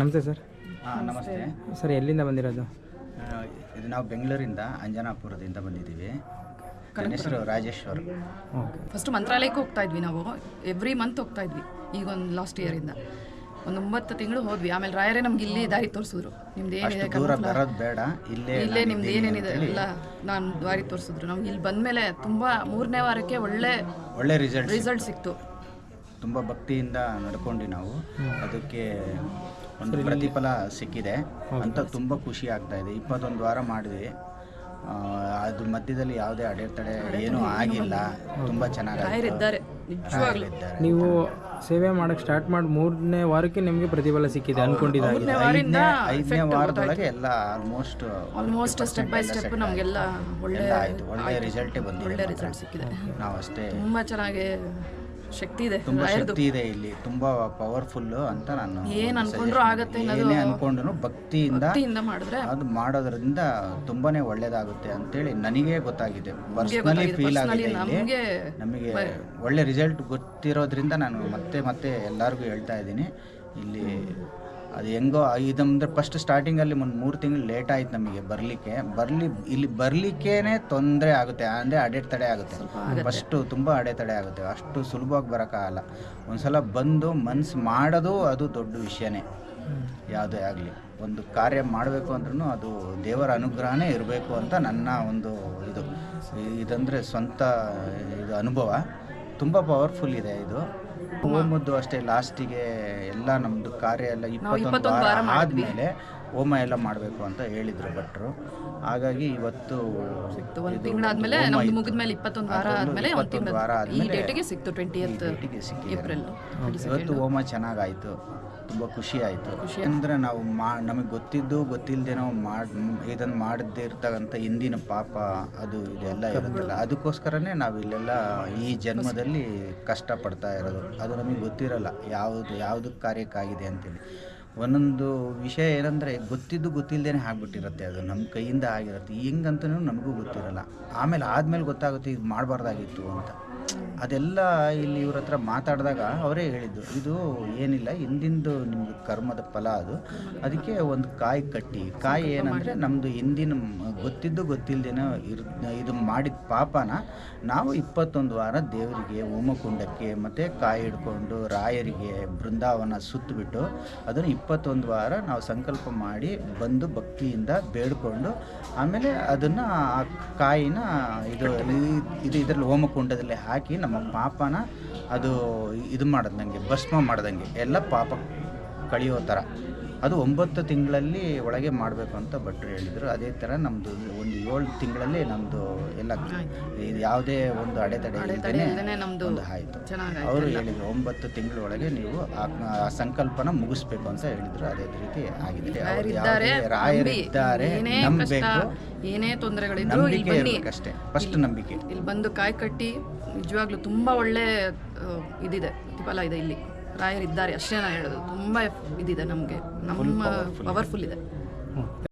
ನಮಸ್ತೆ ಸರ್. ಹಾಂ ನಮಸ್ತೆ. ಸರ್ ಎಲ್ಲಿಂದ ಬಂದಿರೋದು? ಇದು ನಾವು ಬೆಂಗಳೂರಿಂದ ಅಂಜನಾಪುರದಿಂದ ಬಂದಿದ್ದೀವಿ. ನನ್ನ ಹೆಸರು ರಾಜೇಶ್ವರ್. ಓಕೆ. ಫಸ್ಟ್ ಮಂತ್ರಾಲಯಕ್ಕೆ ಹೋಗ್ತಾ ಇದ್ವಿ ನಾವು. ಎವ್ರಿ ಮಂತ್ ಹೋಗ್ತಾ ಇದ್ವಿ ಈಗ ಒಂದು ಲಾಸ್ಟ್ ಇಯರಿಂದ ಒಂದು ಒಂಬತ್ತು ತಿಂಗಳು ಹೋದ್ವಿ. ಆಮೇಲೆ ರಾಯರೇ ನಮ್ಗೆ ಇಲ್ಲಿ ದಾರಿ ತೋರಿಸಿದ್ರು. ನಿಮ್ದು ಏನಿದೆ ಅಷ್ಟು ದೂರ ಬರೋದು ಬೇಡ ಇಲ್ಲೇ ಇಲ್ಲೇ ನಿಮ್ದು ಏನೇನಿದೆ ಎಲ್ಲ ನಾನು ದಾರಿ ತೋರಿಸಿದ್ರು. ನಮ್ಗೆ ಇಲ್ಲಿ ಬಂದಮೇಲೆ ತುಂಬ ಮೂರನೇ ವಾರಕ್ಕೆ ಒಳ್ಳೆ ಒಳ್ಳೆ ರಿಸಲ್ಟ್ ರಿಸಲ್ಟ್ ಸಿಕ್ತು. ತುಂಬ ಭಕ್ತಿಯಿಂದ ನಡ್ಕೊಂಡು ನಾವು. ಅದಕ್ಕೆ ಒಂದು ಪ್ರತಿಫಲ ಸಿಕ್ಕಿದೆ. ಅಂತ ತುಂಬ ಖುಷಿ ಆಗ್ತಾ ಇದೆ. ಇಪ್ಪತ್ತೊಂದು ವಾರ ಮಾಡಿದ್ವಿ ಅದ್ರ ಅದು ಮಧ್ಯದಲ್ಲಿ ಯಾವುದೇ ಅಡೆತಡೆ ಏನೂ ಆಗಿಲ್ಲ. ತುಂಬ ಚೆನ್ನಾಗಿ ರಾಯರಿದ್ದಾರೆ ನಿಜವಾಗ್ಲೂ. ನೀವು ಸೇವೆ ಮಾಡೋಕೆ ಸ್ಟಾರ್ಟ್ ಮಾಡಿ ಮೂರನೇ ವಾರಕ್ಕೆ ನಿಮಗೆ ಪ್ರತಿಫಲ ಸಿಕ್ಕಿದೆ ಅನ್ಕೊಂಡಿದ್ದಾರೆ ಐದನೇ ವಾರದೊಳಗೆ ಎಲ್ಲ almost almost step by step ನಮಗೆಲ್ಲ ಒಳ್ಳೆ ಆಯಿತು. ಒಳ್ಳೆ ರಿಸಲ್ಟೇ ಬಂದಿದೆ ಒಳ್ಳೆ ರಿಸಲ್ಟ್ ಸಿಕ್ಕಿದೆ. ನಾವು ಅಷ್ಟೇ ತುಂಬ ಚೆನ್ನಾಗಿ ಶಕ್ತಿ ಇದೆ ತುಂಬಾ ಶಕ್ತಿ ಇದೆ ಇಲ್ಲಿ ತುಂಬಾ ಪವರ್ಫುಲ್ ಅಂತ ನಾನು ಏನ್ ಅನ್ಕೊಂಡ್ರು ಆಗತ್ತೆ ಏನೇ ಅನ್ಕೊಂಡ್ರು ಭಕ್ತಿಯಿಂದ ಮಾಡಿದ್ರೆ? ಅದು ಮಾಡೋದ್ರಿಂದ ತುಂಬಾನೇ ಒಳ್ಳೇದಾಗುತ್ತೆ ಅಂತೇಳಿ ನನಗೆ ಗೊತ್ತಾಗಿದೆ. ಪರ್ಸನಲಿ ಫೀಲ್ ಆಗಿದೆ ಇಲ್ಲಿ. ನಮಗೆ ಒಳ್ಳೆ ರಿಸಲ್ಟ್ ಗೊತ್ತಿರೋದ್ರಿಂದ ನಾನು ಮತ್ತೆ ಮತ್ತೆ ಎಲ್ಲರಿಗೂ ಹೇಳ್ತಾ ಇದ್ದೀನಿ. ಇಲ್ಲಿ ಅದು ಹೆಂಗೋ ಇದಂದ್ರೆ ಫಸ್ಟ್ ಸ್ಟಾರ್ಟಿಂಗಲ್ಲಿ ಒಂದು ಮೂರು ತಿಂಗಳು ಲೇಟ್ ಆಯ್ತು ನಮಗೆ ಬರಲಿಕ್ಕೆ. ಬರಲಿ ಇಲ್ಲಿ ಬರಲಿಕ್ಕೇನೆ ತೊಂದರೆ ಆಗುತ್ತೆ. ಅಂದರೆ ಅಡೆತಡೆ ಆಗುತ್ತೆ. ಫಸ್ಟು ತುಂಬ ಅಡೆತಡೆ ಆಗುತ್ತೆ. ಅಷ್ಟು ಸುಲಭವಾಗಿ ಬರೋಕ್ಕಾಗಲ್ಲ. ಒಂದ್ಸಲ ಬಂದು ಮನ್ಸು ಮಾಡೋದು ಅದು ದೊಡ್ಡ ವಿಷಯನೇ. ಯಾವುದೇ ಆಗಲಿ. ಒಂದು ಕಾರ್ಯ ಮಾಡಬೇಕು ಅಂದ್ರೂ ಅದು ದೇವರ ಅನುಗ್ರಹನೇ ಇರಬೇಕು ಅಂತ ನನ್ನ ಒಂದು ಇದು. ಇದಂದರೆ ಸ್ವಂತ ಇದು ಅನುಭವ. ತುಂಬ ಪವರ್ಫುಲ್ ಇದೆ ಇದು. ಹೋಮದ್ದು ಅಷ್ಟೇ ಲಾಸ್ಟಿಗೆ ಎಲ್ಲ ನಮ್ಮದು ಕಾರ್ಯ ಎಲ್ಲ ಇಪ್ಪತ್ತೊಂದು ವಾರ ಆದಮೇಲೆ ಹೋಮ ಎಲ್ಲ ಮಾಡಬೇಕು ಅಂತ ಹೇಳಿದರು ಭಟ್ರು. ಹಾಗಾಗಿ ಇವತ್ತು ಸಿಕ್ತು ಒಂದು ತಿಂಗಳಾದ್ಮೇಲೆ ನಮ್ದು ಮುಗಿದ್ಮೇಲೆ ಇಪ್ಪತ್ತೊಂದು ವಾರ ಆದಮೇಲೆ ಒಂದು ಇಪ್ಪತ್ತೊಂದು ತಿಂಗಳು ವಾರ ಆದಮೇಲೆ ಡೇಟಿಗೆ ಸಿಕ್ತು ಟ್ವೆಂಟಿ ಡೇಟಿಗೆ ಸಿಕ್ಕಿದೆ. ಇವತ್ತು ಹೋಮ ಚೆನ್ನಾಗಾಯಿತು. ತುಂಬ ಖುಷಿ ಆಯಿತು. ಅಂದರೆ ನಾವು ಮಾ ನಮಗೆ ಗೊತ್ತಿದ್ದು ಗೊತ್ತಿಲ್ಲದೆ ನಾವು ಮಾಡಿ ಇದನ್ನು ಮಾಡದೇ ಇರ್ತಕ್ಕಂಥ ಹಿಂದಿನ ಪಾಪ ಅದು ಇದೆಲ್ಲ ಇರುತ್ತಲ್ಲ ಅದಕ್ಕೋಸ್ಕರನೇ ನಾವು ಇಲ್ಲೆಲ್ಲ ಈ ಜನ್ಮದಲ್ಲಿ ಕಷ್ಟಪಡ್ತಾ ಇರೋದು. ಅದು ನಮಗೆ ಗೊತ್ತಿರಲ್ಲ. ಯಾವುದು ಯಾವುದು ಕಾರ್ಯಕ್ಕಾಗಿದೆ ಅಂತೇಳಿ. ಒಂದೊಂದು ವಿಷಯ ಏನಂದರೆ ಗೊತ್ತಿದ್ದು ಗೊತ್ತಿಲ್ಲದೇನೆ ಆಗ್ಬಿಟ್ಟಿರುತ್ತೆ, ಅದು ನಮ್ಮ ಕೈಯಿಂದ ಆಗಿರುತ್ತೆ. ಹೆಂಗಂತನೂ ನಮಗೂ ಗೊತ್ತಿರಲ್ಲ. ಆಮೇಲೆ ಆದಮೇಲೆ ಗೊತ್ತಾಗುತ್ತೆ ಇದು ಮಾಡಬಾರ್ದಾಗಿತ್ತು ಅಂತ. ಅದೆಲ್ಲ ಇಲ್ಲಿ ಇವ್ರ ಹತ್ರ ಮಾತಾಡಿದಾಗ ಅವರೇ ಹೇಳಿದ್ದು, ಇದು ಏನಿಲ್ಲ, ಹಿಂದಿಂದು ನಿಮ್ಗೆ ಕರ್ಮದ ಫಲ ಅದು. ಅದಕ್ಕೆ ಒಂದು ಕಾಯಿ ಕಟ್ಟಿ. ಕಾಯಿ ಏನಂದರೆ ನಮ್ಮದು ಹಿಂದಿನ ಗೊತ್ತಿದ್ದು ಗೊತ್ತಿಲ್ಲದೇನೋ ಇರ್, ಇದು ಮಾಡಿದ ಪಾಪನ ನಾವು ಇಪ್ಪತ್ತೊಂದು ವಾರ ದೇವರಿಗೆ, ಹೋಮಕುಂಡಕ್ಕೆ ಮತ್ತು ಕಾಯಿ ಹಿಡ್ಕೊಂಡು ರಾಯರಿಗೆ, ಬೃಂದಾವನ ಸುತ್ತಬಿಟ್ಟು ಅದನ್ನು ಇಪ್ಪತ್ತೊಂದು ವಾರ ನಾವು ಸಂಕಲ್ಪ ಮಾಡಿ ಬಂದು ಭಕ್ತಿಯಿಂದ ಬೇಡ್ಕೊಂಡು ಆಮೇಲೆ ಅದನ್ನು ಆ ಕಾಯಿನ ಇದು ಇದು ಇದರಲ್ಲಿ ಹೋಮಕುಂಡದಲ್ಲಿ ಹಾಕಿ ನಮ್ಮ ಪಾಪನ ಅದು ಇದು ಮಾಡ್ದಂಗೆ ಭಸ್ಮ ಮಾಡ್ದಂಗೆ ಎಲ್ಲ ಪಾಪ ಕಳಿಯೋ ಥರ. ಅದು ಒಂಬತ್ತು ತಿಂಗಳಲ್ಲಿ ಒಳಗೆ ಮಾಡಬೇಕು ಅಂತ ಭಟ್ರು ಹೇಳಿದರು. ಅದೇ ಥರ ನಮ್ಮದು ಒಂದು ಏಳು ತಿಂಗಳಲ್ಲಿ ನಮ್ಮದು ಎಲ್ಲ ಯಾವುದೇ ಒಂದು ಅಡೆತಡೆ ಇಲ್ಲದೇ ಒಂದು ಆಯಿತು. ಅವರು ಹೇಳಿದರು ಒಂಬತ್ತು ತಿಂಗಳೊಳಗೆ ನೀವು ಆ ಸಂಕಲ್ಪನ ಮುಗಿಸ್ಬೇಕು ಅಂತ ಹೇಳಿದರು. ಅದೇ ರೀತಿ ಆಗಿದೆ. ರಾಯರಿದ್ದಾರೆ ನಂಬಬೇಕು. ಏನೇ ತೊಂದರೆಗಳಿದ್ರು ನಂಬಿಕೆ ಬನ್ನಿ. ಫಸ್ಟ್ ನಂಬಿಕೆ. ಇಲ್ಲಿ ಬಂದು ಕಾಯಿ ಕಟ್ಟಿ ನಿಜವಾಗ್ಲೂ ತುಂಬಾ ಒಳ್ಳೆ ಇದಿದೆ ಪ್ರತಿಫಲ ಇದೆ ಇಲ್ಲಿ. ರಾಯರಿದ್ದಾರೆ ಅಷ್ಟೇ ನಾನು ಹೇಳೋದು. ತುಂಬ ಇದಿದೆ ನಮಗೆ. ನಮ್ಮ ಪವರ್ಫುಲ್ ಇದೆ.